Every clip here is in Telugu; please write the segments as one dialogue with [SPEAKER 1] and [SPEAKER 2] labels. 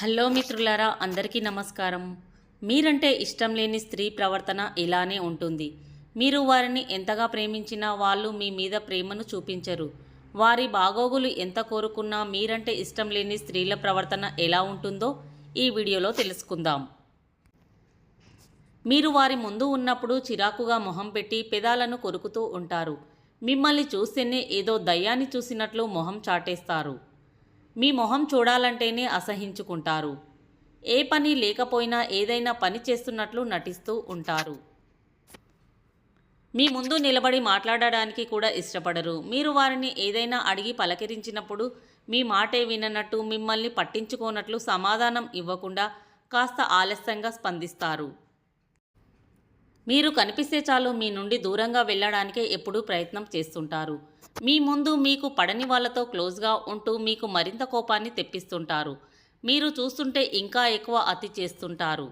[SPEAKER 1] హలో మిత్రులారా అందరికీ నమస్కారం. మీరంటే ఇష్టం లేని స్త్రీ ప్రవర్తన ఇలానే ఉంటుంది. మీరు వారిని ఎంతగా ప్రేమించినా వాళ్ళు మీ మీద ప్రేమను చూపించరు. వారి బాగోగులు ఎంత కోరుకున్నా మీరంటే ఇష్టం లేని స్త్రీల ప్రవర్తన ఎలా ఉంటుందో ఈ వీడియోలో తెలుసుకుందాం. మీరు వారి ముందు ఉన్నప్పుడు చిరాకుగా మొహం పెట్టి పెదాలను కొరుకుతూ ఉంటారు. మిమ్మల్ని చూస్తేనే ఏదో దయ్యాన్ని చూసినట్లు మొహం చాటేస్తారు. మీ మొహం చూడాలంటేనే అసహించుకుంటారు. ఏ పని లేకపోయినా ఏదైనా పని చేస్తున్నట్లు నటిస్తూ ఉంటారు. మీ ముందు నిలబడి మాట్లాడడానికి కూడా ఇష్టపడరు. మీరు వారిని ఏదైనా అడిగి పలకరించినప్పుడు మీ మాటే విననట్టు మిమ్మల్ని పట్టించుకోనట్లు సమాధానం ఇవ్వకుండా కాస్త ఆలస్యంగా స్పందిస్తారు. మీరు కనిపిస్తే చాలు మీ నుండి దూరంగా వెళ్ళడానికే ఎప్పుడూ ప్రయత్నం చేస్తుంటారు. మీ ముందు మీకు పడని వాళ్ళతో క్లోజ్గా ఉంటూ మీకు మరింత కోపాన్ని తెప్పిస్తుంటారు. మీరు చూస్తుంటే ఇంకా ఎక్కువ అతి చేస్తుంటారు.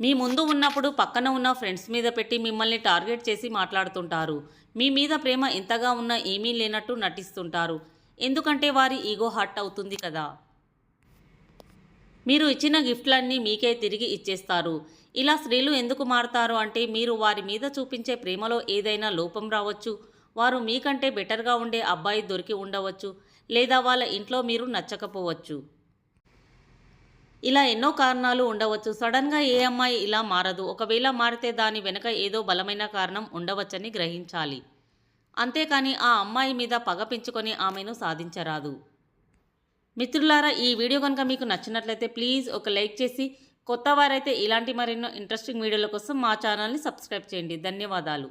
[SPEAKER 1] మీ ముందు ఉన్నప్పుడు పక్కన ఉన్న ఫ్రెండ్స్ మీద పెట్టి మిమ్మల్ని టార్గెట్ చేసి మాట్లాడుతుంటారు. మీ మీద ప్రేమ ఎంతగా ఉన్నా ఏమీ లేనట్టు నటిస్తుంటారు. ఎందుకంటే వారి ఈగో హర్ట్ అవుతుంది కదా. మీరు ఇచ్చిన గిఫ్ట్లన్నీ మీకే తిరిగి ఇచ్చేస్తారు. ఇలా స్త్రీలు ఎందుకు మారుతారు అంటే మీరు వారి మీద చూపించే ప్రేమలో ఏదైనా లోపం రావచ్చు. వారు మీకంటే బెటర్గా ఉండే అబ్బాయి దొరికి ఉండవచ్చు. లేదా వాళ్ళ ఇంట్లో మీరు నచ్చకపోవచ్చు. ఇలా ఎన్నో కారణాలు ఉండవచ్చు. సడన్గా ఏ అమ్మాయి ఇలా మారదు. ఒకవేళ మారితే దాని వెనుక ఏదో బలమైన కారణం ఉండవచ్చని గ్రహించాలి. అంతేకాని ఆ అమ్మాయి మీద పగ పెంచుకొని ఆమెను సాధించరాదు. మిత్రులారా ఈ వీడియో కనుక మీకు నచ్చినట్లయితే ప్లీజ్ ఒక లైక్ చేసి కొత్త వారైతే ఇలాంటి మరెన్నో ఇంట్రెస్టింగ్ వీడియోల కోసం మా ఛానల్ని సబ్స్క్రైబ్ చేయండి. ధన్యవాదాలు.